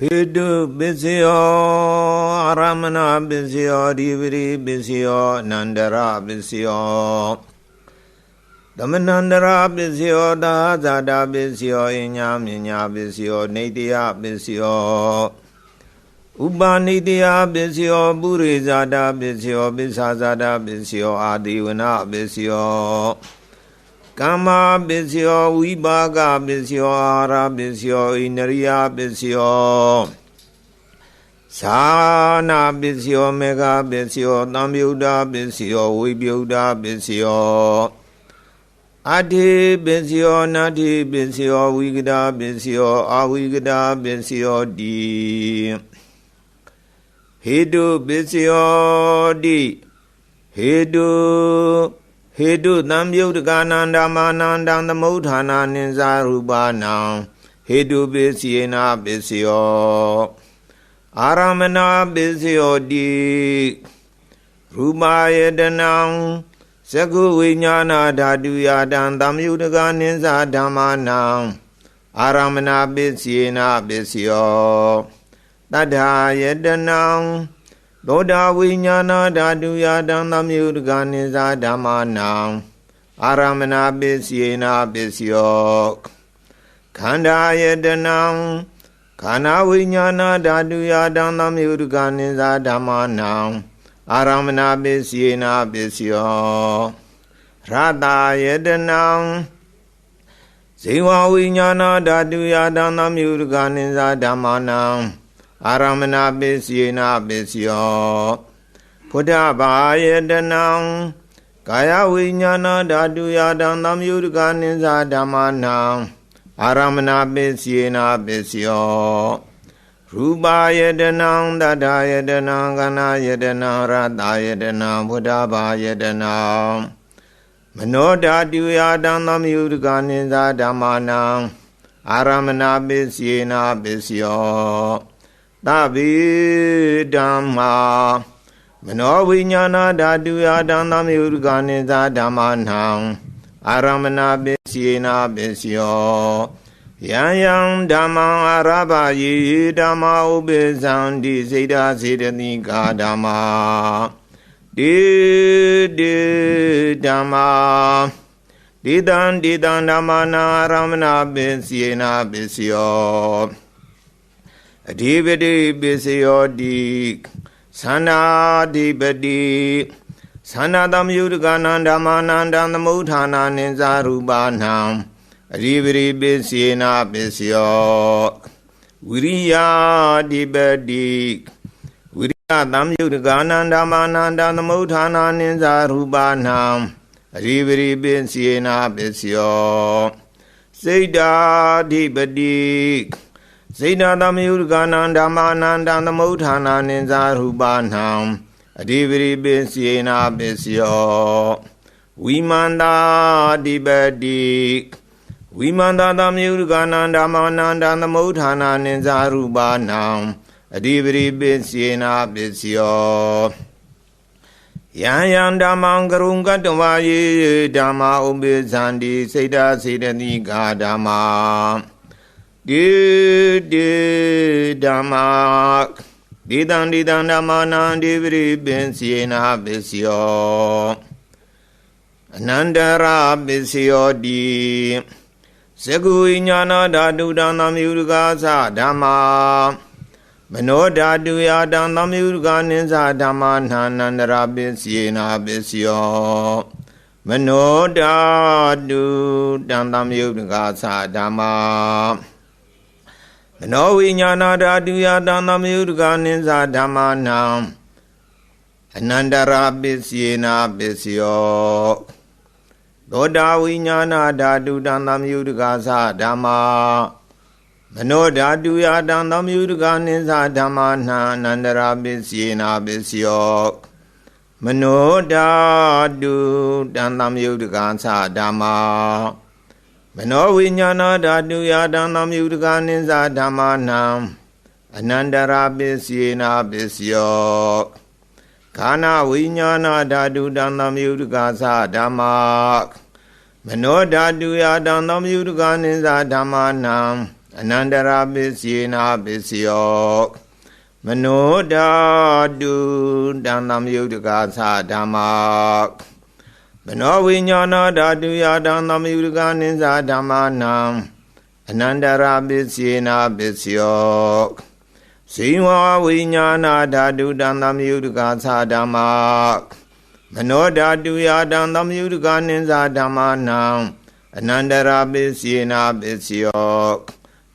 ဟေတုပစ္စယောအာရမဏပစ္စယောဒီပရိပစ္စယောအနန္တရပစ္စယောသမဏန္တရပစ္စယောသာဇာတာပစ္စယောအညာမြညာပစ္စယောနေတယပစ္စယောဥပါနိတယပစ္စယောပုရိဇာတာပစ္စယောပစ္ဆာဇာတာပစ္စယောအာတိဝနပစ္စယော ကမ္မာပစ္စယောဝိပါကပစ္စယောအာရပစ္စယောဣန္ဒရိယပစ္စယောသာနာပစ္စယောမေဃပစ္စယောသံယုဒ္ဓပစ္စယောဝိပယုဒ္ဓပစ္စယောအတိပစ္စယောနာတိပစ္စယောဝိကဒပစ္စယောအာဝိကဒပစ္စယောတိဟေတုပစ္စယောတိဟေတု ဟေတုသံယုတ်တကနန္ဒမာနန္တံသမုဋ္ဌာနာနိဇာရူပနံဟေတုပစ္စယေနပစ္စယောအာရမဏပစ္စယောတိရူပယတနံသကုဝိညာဏဓာတုယတံသမယုတ်တကနိဇာဓမ္မာနံအာရမဏပစ္စယေနပစ္စယောတတ္ထာယတနံ သောတာဝိညာဏဓာတုယတံသမယုတကနိဇာဓမ္မာနံအာရမဏပစ္စယေနပစ္စယောခန္ဓာယတနံခန္ဓာဝိညာဏဓာတုယတံသမယုတကနိဇာဓမ္မာနံအာရမဏပစ္စယေနပစ္စယောရတယတနံဇေဝဝိညာဏဓာတုယတံသမယုတကနိဇာဓမ္မာနံ အာရမဏပစ္စယေနပစ္စယောဖုဒ္ဓဘာယတနံကာယဝိညာဏဓာတုယတံသံယုတကနိဇာဓမ္မာနံအာရမဏပစ္စယေနပစ္စယောရူပါယတနံတတ္ထာယတနံကနာယတနံရတယတနံဖုဒ္ဓဘာယတနံမနောဓာတုယတံသံယုတကနိဇာဓမ္မာနံအာရမဏပစ္စယေနပစ္စယော သဗ္ဗေဓမ္မာမနောဝိညာဏဓာတုယတံသမယုကနိသာဓမ္မာနံအာရမဏပစ္စယေနပစ္စယောယံယံဓမ္မံအာရဘယေဓမ္မာဥပိသံတိစေတစေတတိကာဓမ္မာတေတေဓမ္မာဒေတံဒေတံဓမ္မာနာအာရမဏပစ္စယေနပစ္စယော အဓိပတိပစ္စယောတိသန္နာဓိပတိသန္နာသမယုတကနန္ဓမ္မာနန္တံသမုဋ္ဌာနာနိဇာရူပါဏံအဓိပတိပစ္စေနာပစ္စယောဝိရိယဓိပတိဝိရိယသမယုတကနန္ဓမ္မာနန္တံသမုဋ္ဌာနာနိဇာရူပါဏံအဓိပတိပစ္စေနာပစ္စယောစိတ်တာဓိပတိ စေနာသမယုကနန္ဓမ္မာနန္တံသမုဋ္ဌာနာနိဇာရူပနံအဓိပရိပစ္စယေနာပစ္စယောဝိမန္တာဓိပတိဝိမန္တာသမယုကနန္ဓမ္မာနန္တံသမုဋ္ဌာနာနိဇာရူပနံအဓိပရိပစ္စယေနာပစ္စယောယံယံဓမ္မံကရုံကတဝါယေဓမ္မာဥပိသန္တိစေတစေတတိကာဓမ္မာတိ တိဓမ္မာဒီတံဒီတံဓမ္မာနံဒီပရိပင်စီနာပစ္စယောအနန္တရာပစ္စယောတိသကုဝိညာဏဓာတုတံသမယုရကာသဓမ္မာမနောဓာတုယတံသမယုရကာနိသဓမ္မာနာနန္တရာပစ္စယေနာပစ္စယောမနောဓာတုတံသမယုရကာသဓမ္မာ မနောဝိညာဏဓာတုယတံသမယုတကနိသဓမ္မာနံအနန္တရာပစ္စယေနာပစ္စယောသောတာဝိညာဏဓာတုတံသမယုတကသဓမ္မာမနောဓာတုယတံသမယုတကနိသဓမ္မာနံအနန္တရာပစ္စယေနာပစ္စယောမနောဓာတုတံသမယုတကသဓမ္မာ မနောဝိညာဏဓာတုယတံသမယုတကနိစ္စဓမ္မာနံအနန္တရာပစ္စယေနာပစ္စယောခန္ဓာဝိညာဏဓာတုတံသမယုတကသဓမ္မာမနောဓာတုယတံသမယုတကနိစ္စဓမ္မာနံအနန္တရာပစ္စယေနာပစ္စယောမနောဓာတုတံသမယုတ်တကာသဓမ္မာ မနောဝိညာဏဓာတုယတံသမယုတ်တကာနိသဓမ္မာနံအနန္တရာပစ္စယေနာပစ္စယောဇိဝဝိညာဏဓာတုတံသမယုတ်တကာသဓမ္မာမနောဓာတုယတံသမယုတ်တကာနိသဓမ္မာနံအနန္တရာပစ္စယေနာပစ္စယော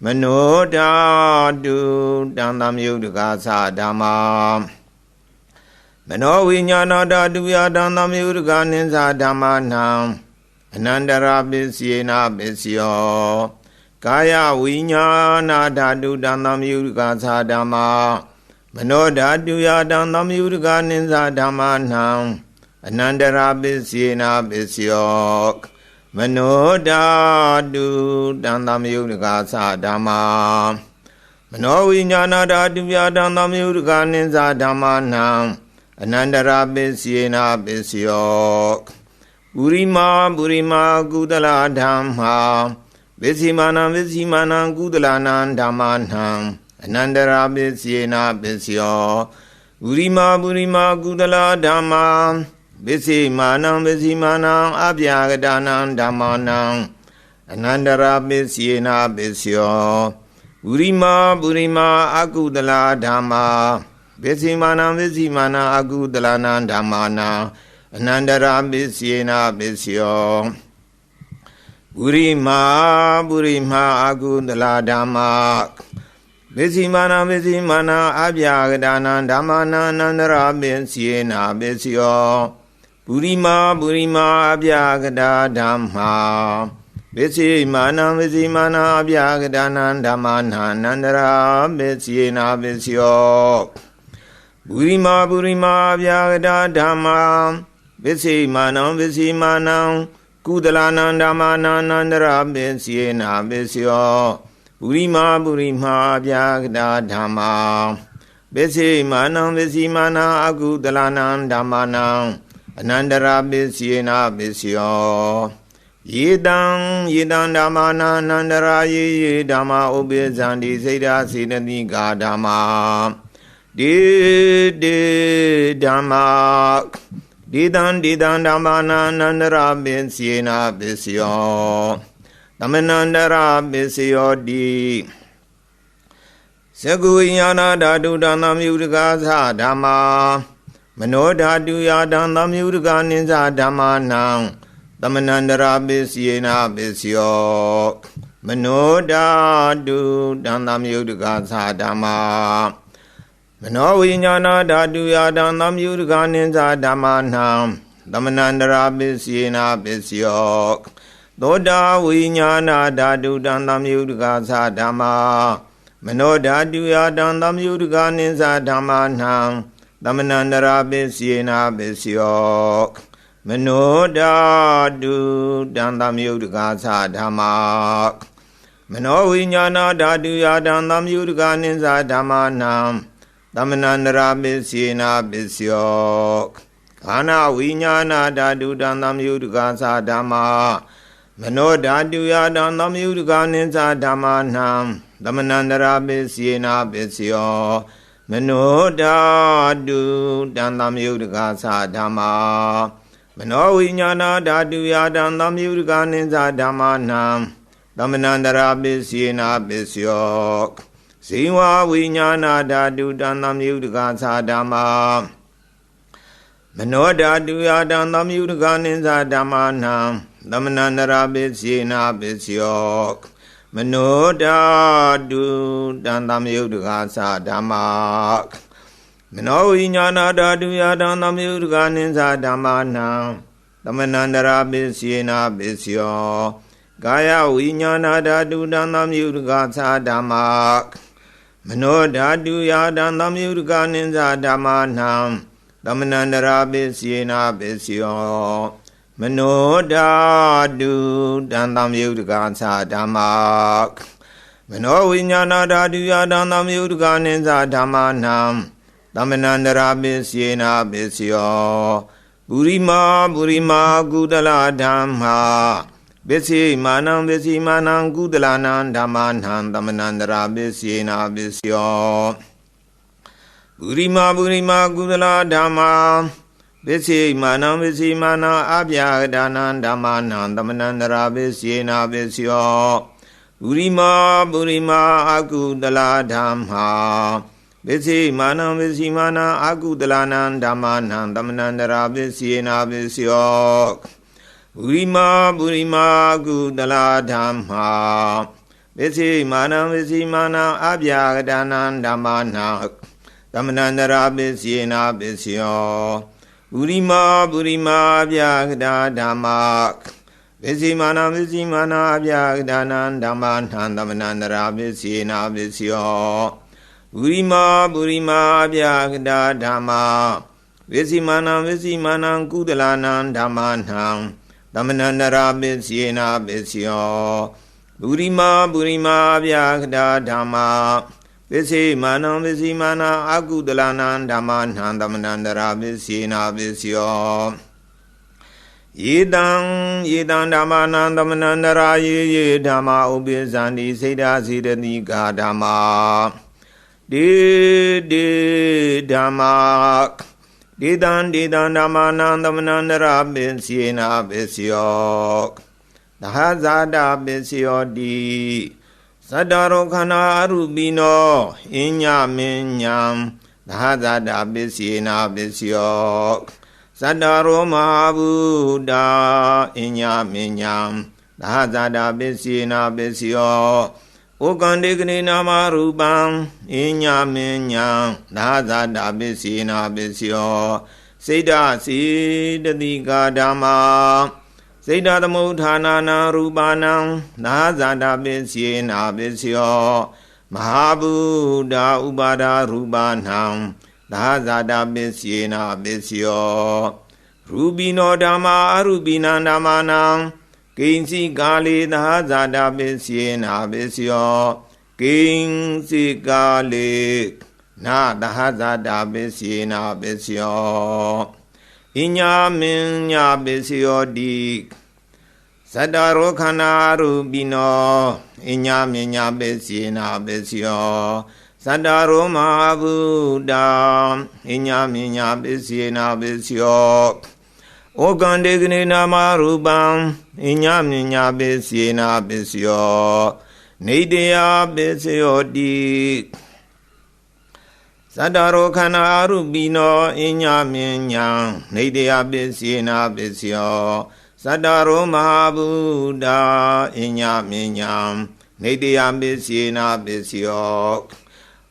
မနောဓာတုတံသမယုတ်တကာသဓမ္မာ မနောဝိညာဏဓာတုယတံသမယုတ်တကာနိသဓမ္မာနံအနန္တရာပစ္စယေနာပစ္စယောကာယဝိညာဏဓာတုတံသမယုတ်တကာသဓမ္မာမနောဓာတုယတံသမယုတ်တကာနိသဓမ္မာနံအနန္တရာပစ္စယေနာပစ္စယောမနောဓာတုတံသမယုတ်ကာသဓမ္မာမနောဝိညာဏဓာတုပြတံသမယုတ်ကာနိသဓမ္မာနံ အနန္တရာပစ္စယေနာပစ္စယောပုရိမာပုရိမာကုသလဓမ္မာပစ္စည်းမာနံပစ္စည်းမာနံကုသလနာဓမ္မာနံအနန္တရာပစ္စယေနာပစ္စယောပုရိမာပုရိမာကုသလဓမ္မာပစ္စိမာနံပစ္စိမာနံအပြာကတာနံဓမ္မာနံအနန္တရာပစ္စယေနာပစ္စယောပုရိမာပုရိမာအကုတလာဓမ္မာ ပစ္စိမာနံပစ္စိမာနံအကုတလာနံဓမ္မာနံအနန္တရာပစ္စယေနာပစ္စယောပုရိမာပုရိမာအကုတလာဓမ္မာပစ္စည်းမာနပစ္စည်းမာနအပြာကတာနံဓမ္မာနံအနန္တရာပစ္စယေနာပစ္စယောပုရိမာပုရိမာအပြာကတာဓမ္မာပစ္စေမာနံပစ္စေမာနာအပြာကတာနံဓမ္မာနာနန္တရာပစ္စေနာပစ္စယော ပုရိမာပုရိမာအပြာကတာဓမ္မာပစ္စေမာနံပစ္စေမာနံကုသလနာဓမ္မာနာနန္တရာပစ္စေနာပစ္စယောပုရိမာပုရိမာအပြာကတာဓမ္မာပစ္စေမာနံပစ္စေမာနာအကုသလနာဓမ္မာနာအနန္တရာပစ္စယေနာပစ္စယောယေတံယေတံဓမ္မာနာအနန္တရာယေယေဓမ္မာဥပိဇံတိစိတ်ဓာစေတတိကာဓမ္မာ ဒေဒေဓမ္မာဒေတံဒေတံဓမ္မာနာအနန္တရာပစ္စယေနာပစ္စယောသမဏန္တရာပစ္စယောတိသကုဝိညာဏဓာတုတံသမယုတကာသဓမ္မာမနောဓာတုယာတံသမယုဒကနိစ္စဓမ္မာနံသမဏန္တရာပစ္စယေနာပစ္စယောမနောဓာတုတံသမယုဒကသာဓမ္မာ မနောဝိညာဏဓာတုယာတံသမယုဒကနိစ္စဓမ္မာနံသမဏန္တရာပစ္စယေနာပစ္စယောသောတာဝိညာဏဓာတုတံသမယုဒကသာဓမ္မာမနောဓာတုယာတံသမယုဒကနိစ္စဓမ္မာနံသမဏန္တရာပစ္စယေနာပစ္စယောမနောဓာတုတံသမယုတကာသဓမ္မာမနောဝိညာဏဓာတုယတံသမယုတကာနိသဓမ္မာနံ သမဏန္တရာပစ္စယေနာပစ္စယောခန္ဓာဝိညာဏဓာတုတံသမယုတကာသဓမ္မာမနောဓာတုယတံသမယုတကာနိသဓမ္မာနံသမဏန္တရာပစ္စယေနာပစ္စယောမနောဓာတုတံသမယုတကာသဓမ္မာမနောဝိညာဏဓာတုယာတံသမယုတကာနိသဓမ္မာနံသမဏန္တရာပစ္စယေနာပစ္စယော ဇိဝဝိညာဏဓာတုတံသမယုတကာသဓမ္မာမနောဓာတုယာတံသမယုတကာနိသဓမ္မာနံသမဏန္တရာပစ္စယေနာပစ္စယောမနောဓာတုတံသမယုတ်တကာသဓမ္မာမနောဝိညာဏဓာတုယတံသမယုတ်တကာနိသဓမ္မာနံသမဏန္တရာပစ္စယေနာပစ္စယောကာယဝိညာဏဓာတုတံသမယုတ်တကာသဓမ္မာ မနောဓာတုယတံသမယုတ်တကာနိသဓမ္မာနံသမဏန္တရာပစ္စယေနာပစ္စယောမနောဓာတုတံသမယုတကာသဓမ္မာမနောဝိညာဏဓာတုယတံသမယုတကာနိသဓမ္မာနံသမဏန္တရာပစ္စယေနာပစ္စယောပုရိမာပုရိမာကုသလဓမ္မာ ပစ္စည်းမာနံပစ္စည်းမာနံကုသလနာဓမ္မနံသမဏန္တရာပစ္စယေနာပစ္စယောပုရိမာပုရိမာကုသလဓမ္မာပစ္စည်းမာနံပစ္စည်းမာနံအပြာကဒါနံဓမ္မနံသမဏန္တရာပစ္စယေနာပစ္စယောပုရိမာပုရိမာအကုသလဓမ္မာပစ္စည်းမာနံပစ္စည်းမာနံအကုသလနံဓမ္မနံသမဏန္တရာပစ္စယေနာပစ္စယော ပုရိမာပုရိမာကုသလဓမ္မာပစ္စည်းမာနံပစ္စည်းမာနံအပြာကဒါနံဓမ္မနံသမဏန္တရာပစ္စယေနာပစ္စယောပုရိမာပုရိမာပြာကဒါဓမ္မာပစ္စည်းမာနပစ္စည်းမာနအပြာကဒါနံဓမ္မနံသမဏန္တရာပစ္စယေနာပစ္စယောပုရိမာပုရိမာပြာကဒါဓမ္မာပစ္စည်းမာနပစ္စည်းမာနကုသလနံဓမ္မနံ သမဏန္တရာပစ္စယေနာပစ္စယောပုရိမာပုရိမာပြာကဒါဓမ္မာပစ္စေမာနံပစ္စီမာနာအကုတလနာဓမ္မနံသမဏန္တရာပစ္စေနာပစ္စယောယေတံယေတံဓမ္မနံသမဏန္တရာယေယေဓမ္မဥပိသန္တိစေတစေတတိကာဓမ္မာဒေဒေဓမ္မာ ဒေတံဒေတံဓမ္မနံသမဏန္တရာပစ္စေနာပစ္စယောသဟဇာတာပစ္စယောတိသတ္တရောခန္ဓာအရုပိနောအညမင်းညာသာသတာပစ္စယေနာပစ္စယောသတ္တရောမဟာဗုဒ္ဓအညမင်းညာသာသတာပစ္စယေနာပစ္စယော ဩကန္တေကနေနာမရူပံအညမင်းညာသာသတာပစ္စယေနာပစ္စယောစိတ်ဓာစီတတိကာဓမ္မာစေတသမုဋ္ဌာနာနာရူပါနံနာဇာတာပစ္စယေနာပစ္စယောမဟာဗုဒ္ဓဥပါဒရူပါနံနာဇာတာပစ္စယေနာပစ္စယောရူပိနောဓမ္မာအရူပိနံဓမ္မာနံ ကိဉ္စီကာလေနာဇာတာပစ္စယေနာပစ္စယောကိဉ္စီကာလေနာသဟဇာတာပစ္စယေနာပစ္စယောအညာမင်းညာပစ္စယောတိသတ္တရောခန္ဓာရူပိနောအညာမင်းညာပစ္စယေနာပစ္စယောသတ္တရောမဟာဗုဒ္ဓအညာမင်းညာပစ္စယေနာပစ္စယော ဩကန္တေကနေနာမရူပံအညာမင်းညာပစ္စယေနာပစ္စယောနေတယပစ္စယောတိသတ္တရောခန္ဓာအရုပိနောအညမြညာနေတယပစ္စေနာပစ္စယောသတ္တရောမဟာဗုဒ္ဓအညမြညာနေတယပစ္စေနာပစ္စယော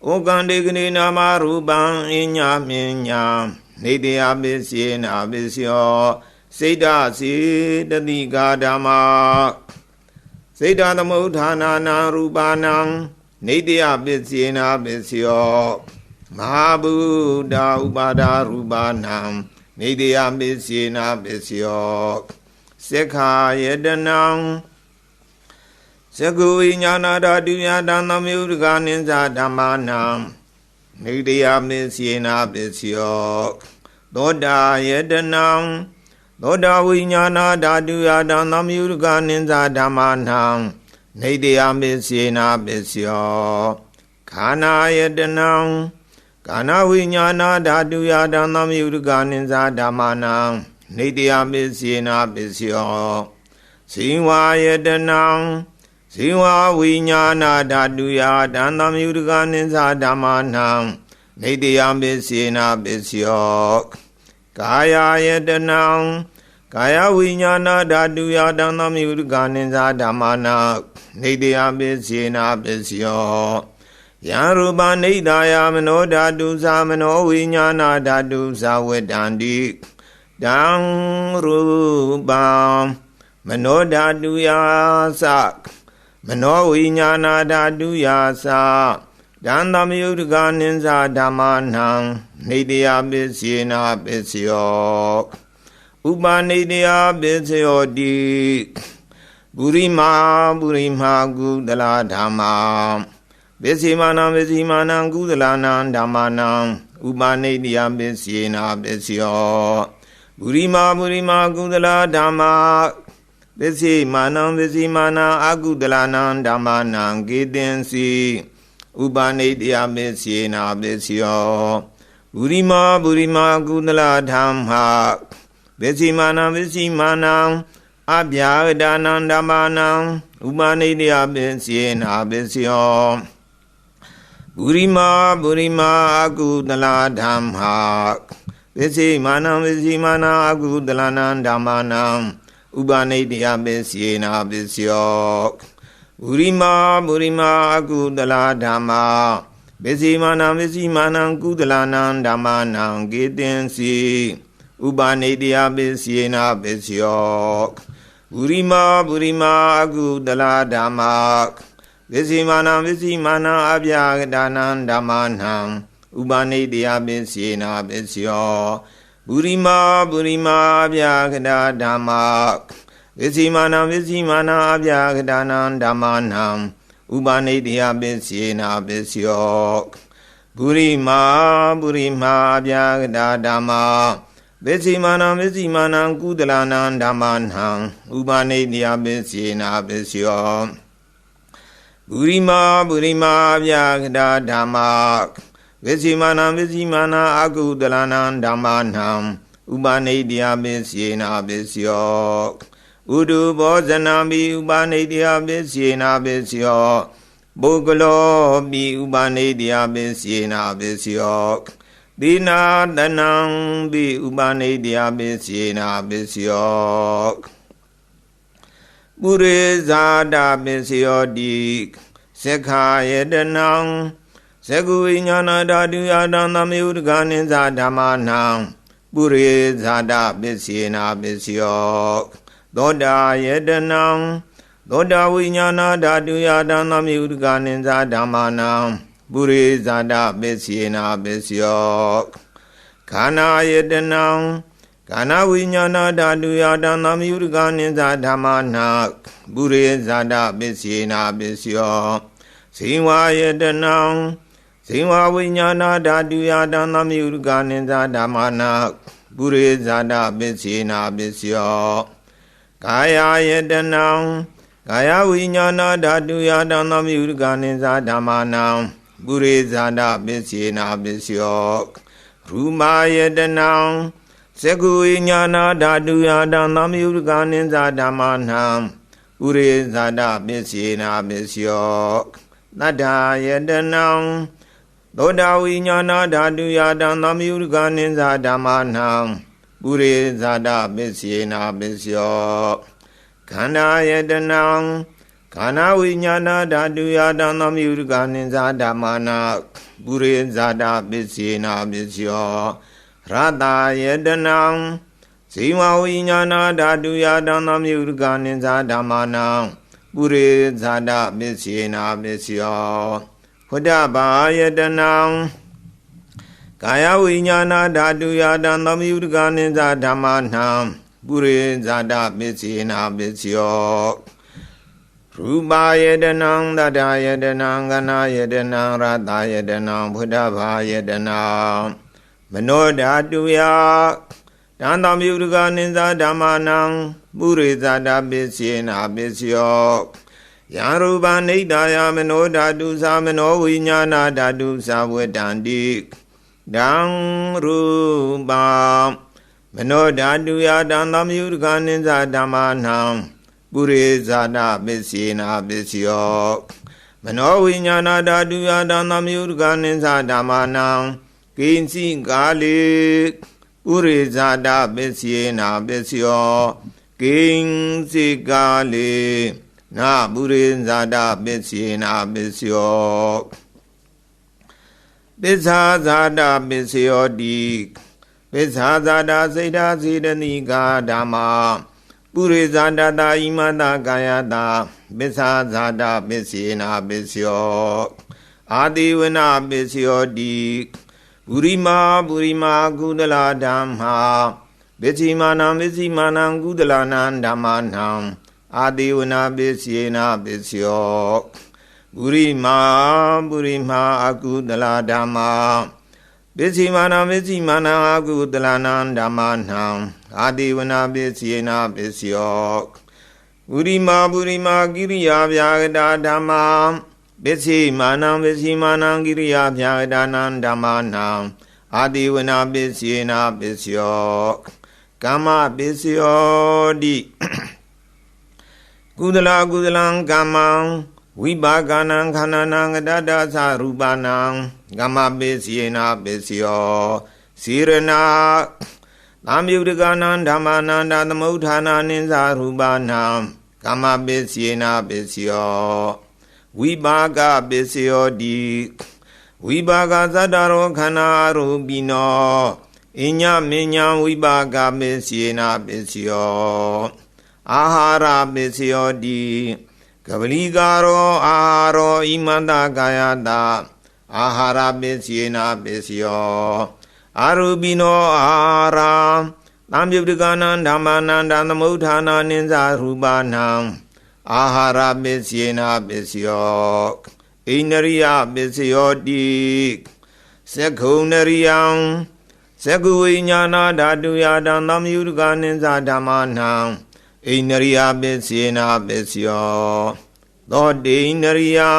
ဩကန္တေကနေနာမရူပံအညမြညာ နေတယပစ္စေနာပစ္စယောစိတ်ဓာစေတတိကာဓမ္မာစိတ်ဓာသမုဋ္ဌာနာနာရူပါနံနေတယပစ္စေနာပစ္စယောမဟာဗုဒ္ဓဥပါဒရူပနာနေတယပစ္စေနာပစ္စယောသက္ခာယတနံသကုဝိညာဏဓာတုယတံသမယုဒကနိစ္စဓမ္မာနံနေတယပစ္စေနာပစ္စယော သောတာယတနံသောတာဝိညာဏဓာတုယတံသမယုဒကနိစ္စဓမ္မာနံနေတယပစ္စေနာပစ္စယောခန္ဓာယတနံကာနဝိညာဏဓာတုယတံသမယုဒကနိစ္စဓမ္မာနံနေတယပစ္စေနာပစ္စယောဇိဝါယတနံဇိဝဝိညာဏဓာတုယတံသမယုဒကနိစ္စဓမ္မာနံနေတယပစ္စေနာပစ္စယော ကာယယတနံကာယဝိညာဏဓာတုယတံသမယုဒကနိစ္စဓမ္မာနံနေတယပစ္စေနာပစ္စယောယံရူပနိဒာယမနောဓာတုသာမနောဝိညာဏဓာတုသာဝတ္တန္တိတံရူပံမနောဓာတုယာသမနောဝိညာဏဓာတုယာသတံသမယုဒကနိစ္စဓမ္မာနံ နေတယပစ္စေနာပစ္စယောဥပနိတယပစ္စယောတိပုရိမာပုရိမာကုသလဓမ္မာပစ္စေမာနံပစ္စေမာနံကုသလနာဓမ္မာနံဥပနိတယပစ္စေနာပစ္စယောပုရိမာပုရိမာကုသလဓမ္မာပပစ္စိမာနံပစ္စည်းမာနံအာကုတလနံဓမ္မနံကေတင်စီဥပနိတယမစ္စေနာပစ္စယော ဘူရိမာဘူရိမာကုသလဓမ္မပစ္စည်းမာနံပစ္စည်းမာနံအဗျာဒါနံဓမ္မနံဥပနိတယပစ္စေနာပစ္စယောဘူရိမာဘူရိမာအကုသလဓမ္မပစ္စည်းမာနံပစ္စည်းမာနံအကုသလနံဓမ္မနံဥပနိတယပစ္စေနာပစ္စယောဘူရိမာဘူရိမာအကုသလဓမ္မာ ပစ္စည်းမာနံပစ္စည်းမာနံကုသလနံဓမ္မာနံကေတင်စီဥပနိတယပစ္စေနာပစ္စယောဘူရိမာဘူရိမာအကုသလဓမ္မာပစ္စည်းမာနံပစ္စည်းမာနံအပြာကဒါနံဓမ္မာနံဥပနိတယပစ္စေနာပစ္စယောပုရိမာပုရိမာအပြာခတာဓမ္မာဝိစီမာနံဝိစီမာနံအပြာခတာနံဓမ္မာနံ ဥပနိတယပစ္စေနာပစ္စယောပုရိမာပုရိမာအပြာခတာဓမ္မာဝိစီမာနံဝိစီမာနံကုသလနံဓမ္မာနံဥပနိတယပစ္စေနာပစ္စယောပုရိမာပုရိမာအပြာခတာဓမ္မာဝိစီမာနံဝိစီမာနအာကုတလနံဓမ္မာနံဥပနိတယပစ္စေနာပစ္စယော ဥဒုဘောဇနာမိဥပနိတယပစ္စေနာပစ္စယောပုဂ္ဂလောမိဥပနိတယပစ္စေနာပစ္စယောသီနာတနံပိဥပနိတယပစ္စေနာပစ္စယောပုရိဇာတပစ္စယောတိသက္ခာယတနံဇဂုဝိညာဏဓာတုယတံသမေဥဒကနိဇာဓမ္မနံပုရိဇာတပစ္စေနာပစ္စယော သောတာယတနံသောတာဝိညာဏဓာတုယတံသမေဥဒကနိဇာဓမ္မနံပုရိဇာတပစ္စေနာပစ္စယောခန္ဓာယတနံကာနဝိညာဏဓာတုယတံသမေဥဒကနိဇာဓမ္မနံပုရိဇာတပစ္စေနာပစ္စယောဇိဝယတနံဇိဝဝိညာဏဓာတုယတံသမိဥရကနိဇာဓမ္မနာပုရိဇာတပစ္စေနာပစ္စယော ကာယယတနံကာယဝိညာဏဓာတုယတံသမိဥရကနိဇာဓမ္မနာပုရိဇာတပစ္စေနာပစ္စယောရူမာယတနံသကုဝိညာဏဓာတုယတံသမိဥရကနိဇာဓမ္မနာပုရိဇာတပစ္စေနာပစ္စယောတတ္ထာယတနံသောတာဝိညာဏဓာတုယတံသမိဥရကနိဇာဓမ္မနံ ပုရိဇာတပစ္စေနာပစ္စယောခန္ဓာယတနံခန္ဓာဝိညာဏဓာတုယတံသမိဥရကနိဇာဓမ္မနာပုရိဇာတပစ္စေနာပစ္စယောရတယတနံဇိမဝိညာဏဓာတုယတံသမိဥရကနိဇာဓမ္မနာပုရိဇာတပစ္စေနာပစ္စယောဝတ္တဘာယတနံ ကာယဝိညာဏဓာတုယတံသမိဥဒကနိဇာဓမ္မနံပုရိဇာတပစ္စေနာပစ္စယောရူပါယတနံတတယတနံကနာယတနံရတယတနံဘုဒ္ဓဘာယတနံမနောဓာတုယတံသမိဥဒကနိဇာဓမ္မနံပုရိဇာတပစ္စေနာပစ္စယောယာရူပနိဒာယမနောဓာတုသာမနောဝိညာဏဓာတုသာဝတ္တန္တိ ဒံရူပမနောဓာတုယတံသမယုဒကနိဇာဓမ္မာနံပုရိဇာနာပစ္စေနာပစ္စယောမနောဝိညာဏဓာတုယတံသမယုဒကနိဇာဓမ္မာနံကိဉ္စီကာလေပုရိဇာတပစ္စေနာပစ္စယောကိဉ္စီကာလေနာပုရိဇာတပစ္စေနာပစ္စယော ပစ္ဆာဇာတပစ္စယောတိပစ္ဆာဇာတစိတ်ဓာစေတနိကာဓမ္မာပုရိဇာတတာဣမတကာယတာပစ္ဆာဇာတပစ္စေနာပစ္စယောအာတိဝနာပစ္စယောတိပုရိမာပုရိမာကုသလာဓမ္မာပစ္စီမာနံပစ္စီမာနံကုသလာနံဓမ္မာနံအာတိဝနာပစ္စယေနာပစ္စယော ပုရိမာပုရိမာအကုတလာဓမ္မာပစ္စည်းမာနပစ္စည်းမာနအကုတလနံဓမ္မနံအာတိဝနာပစ္စယေနာပစ္စယောပုရိမာပုရိမာကိရိယာဗျာဂတာဓမ္မာပစ္စိမာနံပစ္စိမာနံကိရိယာဗျာဂတာနံဓမ္မာနံအာတိဝနာပစ္စေနာပစ္စယောကမ္မပစ္စယောတိကုသလကုသလံကမ္မံ ဝိပါကနံခန္ဓာနံကတတသရူပနံကမ္မပစ္စယေနာပစ္စယောစေရနာသံယုတကနံဓမ္မာနန္တသမုဋ္ဌာနာနိသရူပနံကမ္မပစ္စယေနာပစ္စယောဝိပါကပစ္စယောတိဝိပါကသတ္တရောခန္ဓာရူပိနောအညမညံဝိပါကပစ္စယေနာပစ္စယောအာဟာရပစ္စယောတိ ကပလီကာရောအာဟာရောဣမန္တကာယတာအာဟာရပစ္စယေနာပစ္စယောအာရူပိနောအာဟာရသံယုတ်ကနံဓမ္မနန္တသမုဋ္ဌာနာနိသရူပနံအာဟာရပစ္စယေနာပစ္စယောဣန္ဒရိယပစ္စယောတိသက္ခုဏရိယံသက္ကုဝိညာဏဓာတုယတံသမယုတကနိသဓမ္မနံ ဣန္ဒရိယပစ္စေနာပစ္စယောသောတိဣန္ဒရိယံ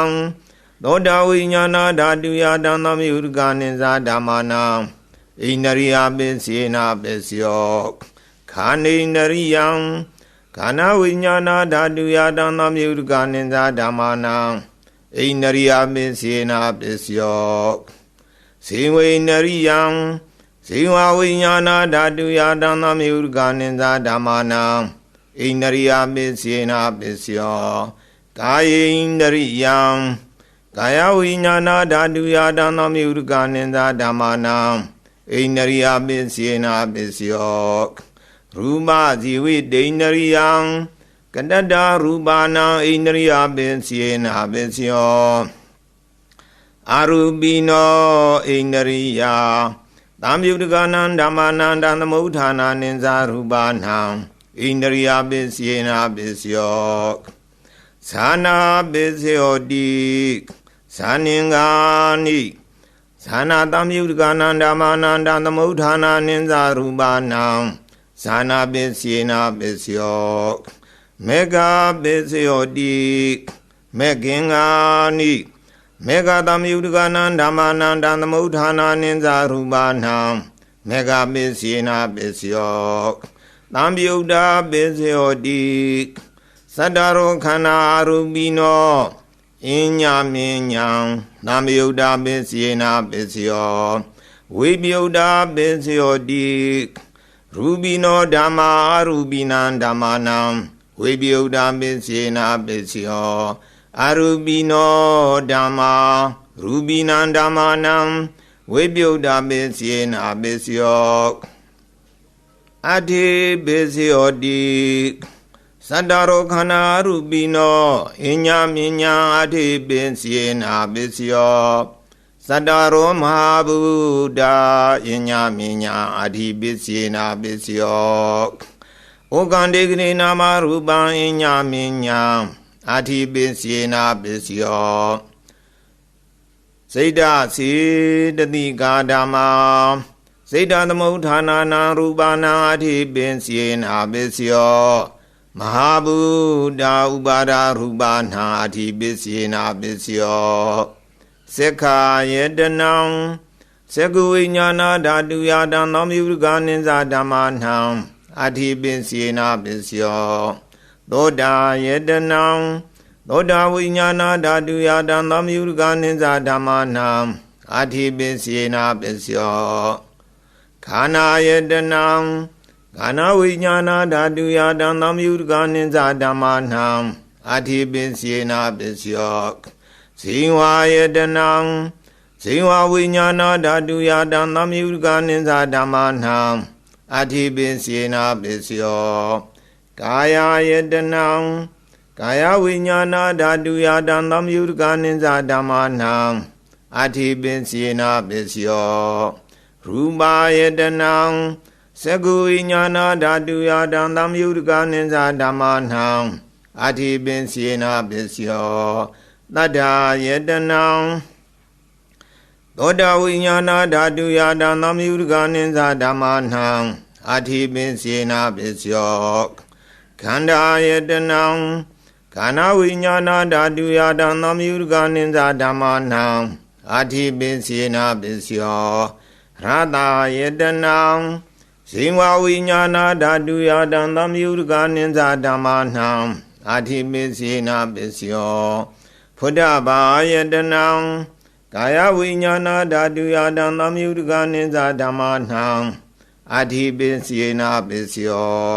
သောတာဝိညာဏဓာတုယတံသမယုတကနိသဓမ္မနံဣန္ဒရိယပစ္စေနာပစ္စယောခာနိန္ဒရိယံခန္ဓာဝိညာဏဓာတုယတံသမယုတကနိသဓမ္မနံဣန္ဒရိယပစ္စေနာပစ္စယောဇေဝိန္ဒရိယံဇေဝဝိညာဏဓာတုယတံသမယုတကနိသဓမ္မနံ ဣန္ဒရိယပစ္စေနာပစ္စယောကာယေဣန္ဒရိယံကာယဝိညာဏဓာတုယတံသမယုတကနိသဓမ္မနံဣန္ဒရိယပစ္စေနာပစ္စယောရူပဇီဝိဒိန္ဒရိယံကတတရူပနာဣန္ဒရိယပင်စေနာပစ္စယောအာရူပိနောဣန္ဒရိယသံယုတကနံဓမ္မနန္တသမုဋ္ဌာနာနိဇာရူပနံ ဣန္ဒရိယပင်စေနာပစ္စယောသနာပစ္စယောတိသနင်္ဂာနိသနာတံယုတကနံဓမ္မနန္တသမုဋ္ဌာနာနိဇာရူပနံသနာပစ္စေနာပစ္စယောမေဃပစ္စယောတိမေခင်္ဂာနိမေဃတမယုတကနံဓမ္မာနန္တသမုဋ္ဌာနာနိဇာရူပနံမေဃပစ္စေနာပစ္စယော သံယုတ်တာပစ္စယောတိသတ္တရောခန္ဓာရူပိနောအင်းညာမင်းညာသံယုတ်တာပစ္စေနာပစ္စယောဝိပယုတ်တာပစ္စယောတိရူပိနောဓမ္မာရူပိနံဓမ္မာနံဝိပယုတ်တာပစ္စေနာပစ္စယောအရူပိနောဓမ္မာရူပိနံဓမ္မာနံဝိပယုတ်တာပစ္စေနာပစ္စယော အတိပစ္စယောတိသတ္တရောခန္ဓာရူပိနောအညမြညာအတိပစ္စေနာပစ္စယောသတ္တရောမဟာဗုဒ္ဓအညမြညာအတိပစ္စေနာပစ္စယောဩကံတေကရေနာမရူပံအညမင်းညာအာတိပစ္စေနာပစ္စယောစိတ်ဓာစေတတိကာဓမ္မာ စိတ်ဓာသမုဋ္ဌာနာနာရူပနာအာတိပစ္စေနာပစ္စယောမဟာဗုဒ္ဓဥပါဒရူပနာအာတိပစ္စေနာပစ္စယောသက္ခာယတနံသက္ကဝိညာဏဓာတုယတံသောမြုကနိသဓမ္မနံအထိပင်စေနာပစ္စယောသောတာယတနံသောတာဝိညာဏဓာတုယတံသမယုကနိစ္စဓမ္မနံအထိပင်စေနာပစ္စယော ခန္ဓာယတနံခန္ဓာဝိညာဏဓာတုယတံသမယုကနိစ္စဓမ္မနံအထိပင်စေနာပစ္စယောဇိဝယတနံဇိဝဝိညာဏဓာတုယတံသမယုကနိစ္စဓမ္မနံအထိပင်စေနာပစ္စယောကာယယတနံကာယဝိညာဏဓာတုယတံသမယုတကနိစ္စဓမ္မာနံအထိပင်စေနာပစ္စယော ရူပါယတနံသကုဝိညာဏဓာတုယတံသမယုတကနိစ္စဓမ္မာနံအထိပင်စေနာပစ္စယောတတ္ထာယတနံသောတာဝိညာဏဓာတုယတံသမယုတကနိစ္စဓမ္မာနံအာထိပင်စေနာပစ္စယောခခန္ဓာယတနံခန္ဓာဝိညာဏဓာတုယတံသမယုဒကနိဇာဓမ္မနံအာတိပိစေနာပစ္စယော ရတာယတနံဇိဝဝိညာဏဓာတုယတံသမယုဒကနိဇာဓမ္မနံအာတိပိစေနာပစ္စယောဖုဒ္ဓဘာယတနံကာယဝိညာဏဓာတုယတံသမယုဒကနိဇာဓမ္မနံအာတိပိစေနာပစ္စယော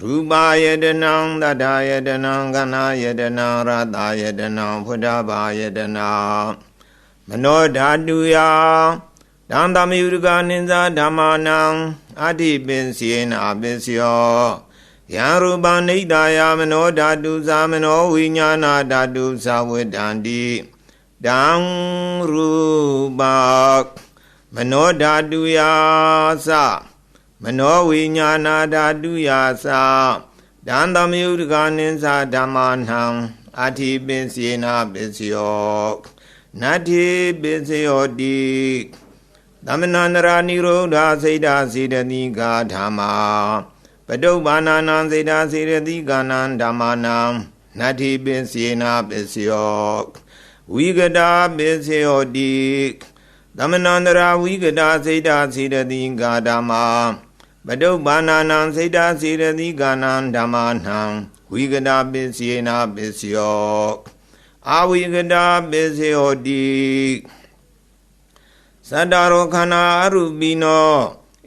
ရူပယတနံတတယတနံကနာယတနံရတယတနံဖုဒ္ဓဘာယတနံမနောဓာတုယ တံသမယုဒကနိဇာဓမ္မနံအာတိပိစေနာပစ္စယောယံရူပနိဒာယမနောဓာတုသာမနောဝိညာဏဓာတုသာဝေတံတိတံရူပမနောဓာတုယသမနောဝိညာဏဓာတုယသဒံသမယုဒကနိသဓမ္မာနံအာတိပိစေနာပစ္စယောနတ္ထိပိစယောတိ သမဏန္တရာနိရောဓစိတ်ဓာစေတတိကာဓမ္မာပတုပ္ပန္နံစိတ်ဓာစေတတိကာနံဓမ္မာနံနတ္ထိပိစေနာပစ္စယောဝိကတာပိစယောတိသမဏန္တရာဝိကတာစိတ်ဓာစေတတိကာဓမ္မာပတုပ္ပန္နံစိတ်ဓာစေတတိကာနံဓမ္မာနံဝိကတာပိစေနာပစ္စယောအာဝိကတာပိစယောတိ သတ္တရောခန္ဓာအရူပိနော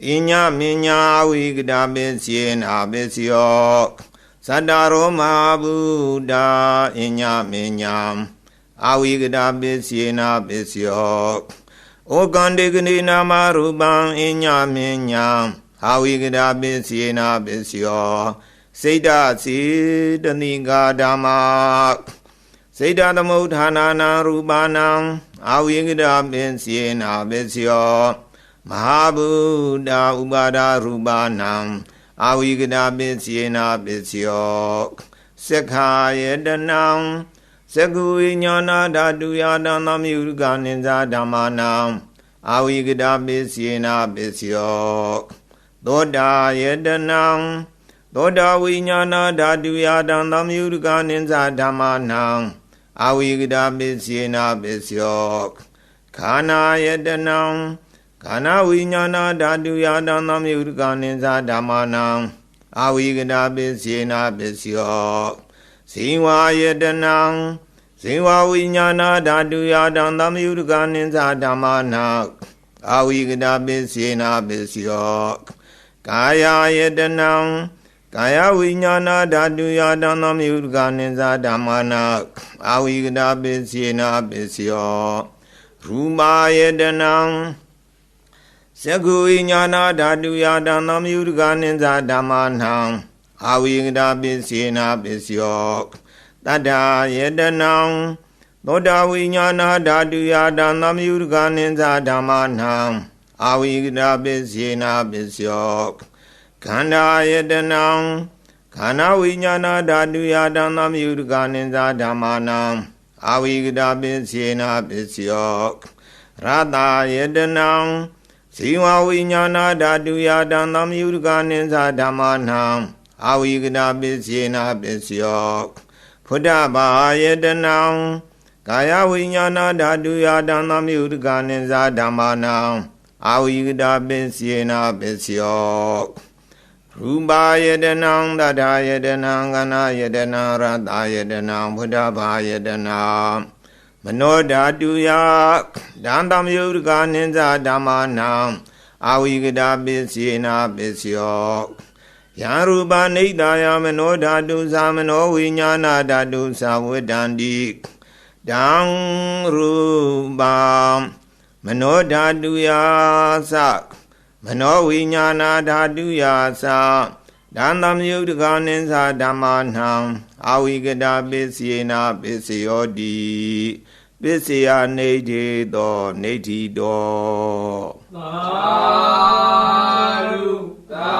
အညမညာဝိကတာပိစေနာပိစယောသတ္တရောမဟာဗုဒ္ဓအညမညာအာဝိကတာပိစေနာပိစယောဩကန္တေကနေနာမရူပံအညမညာအာဝိကတာပိစေနာပိစယောစိတ်တစီတဏိကာဓမ္မာစိတ်တသမုဋ္ဌာနာနာရူပနံ အာဝိကတာပိစေနာပိစယောမဟာဗုဒ္ဓဥပါဒရူပနံအာဝိကတာပိစေနာပိစယောသက္ခာယတနံသကုဝိညာဏဓာတုယတံသမယုကနိဇာဓမ္မာနံအာဝိကတာပိစေနာပိစယောသောတာယတနံသောတာဝိညာဏဓာတုယတံသမယုကနိဇာဓမ္မာနံ အာဝိကတာပိစေနာပိစယောခန္ဓာယတနံခန္ဓာဝိညာဏဓာတုယတံသမယုကနိဇာဓမ္မာနံအာဝိကတာပိစေနာပိစယောဇိဝယတနံဇိဝဝိညာဏဓာတုယတံသမယုကနိဇာဓမ္မာနံအာဝိကတာပိစေနာပိစယောကာယယတနံ ကာယဝိညာဏဓာတုယတံသမယုကနိဇာဓမ္မာနအာဝိကတာပိစေနာပိစယောရူမာယတနံသကုဝိညာဏဓာတုယတံသမယုကနိဇာဓမ္မာနံအာဝိကတာပိစေနာပိစယောတတ္ထာယတနံသောတာဝိညာဏဓာတုယတံသမယုကနိဇာဓမ္မာနံအာဝိကတာပိစေနာပိစယော ခန္ဓာယတနံခန္ဓာဝိညာဏဓာတုယတံသမယုကနိဇာဓမ္မာနံအာဝိကတာပိစေနာပိစယောရတယတနံဇိဝဝိညာဏဓာတုယတံသမယုကနိဇာဓမ္မာနံအာဝိကတာပိစေနာပိစယောဖုဒ္ဓဘာယတနံကာယဝိညာဏဓာတုယတံသမယုကနိဇာဓမ္မာနံအာဝိကတာပိစေနာပိစယော ရူပါယတနံတထာယတနံကနာယတနံရတယတနံဘုဒ္ဓဘာယတနံမနောဓာတုယဒံတမယုဒကနိဇာဓမ္မာနံအာဝိကတာပိစေနာပိစယောယံရူပနိဒာယမနောဓာတုသာမနောဝိညာဏဓာတုသာဝတ္တန္တိတံရူပံမနောဓာတုယသ မနောဝိညာဏဓာတုယာသဒန္တမယုတ်တကနိသဓမ္မနံအာဝိကတာပစ္စယေနာပစ္စယောတိပစ္စယာနေတိတောနေတိတောသာရုသာ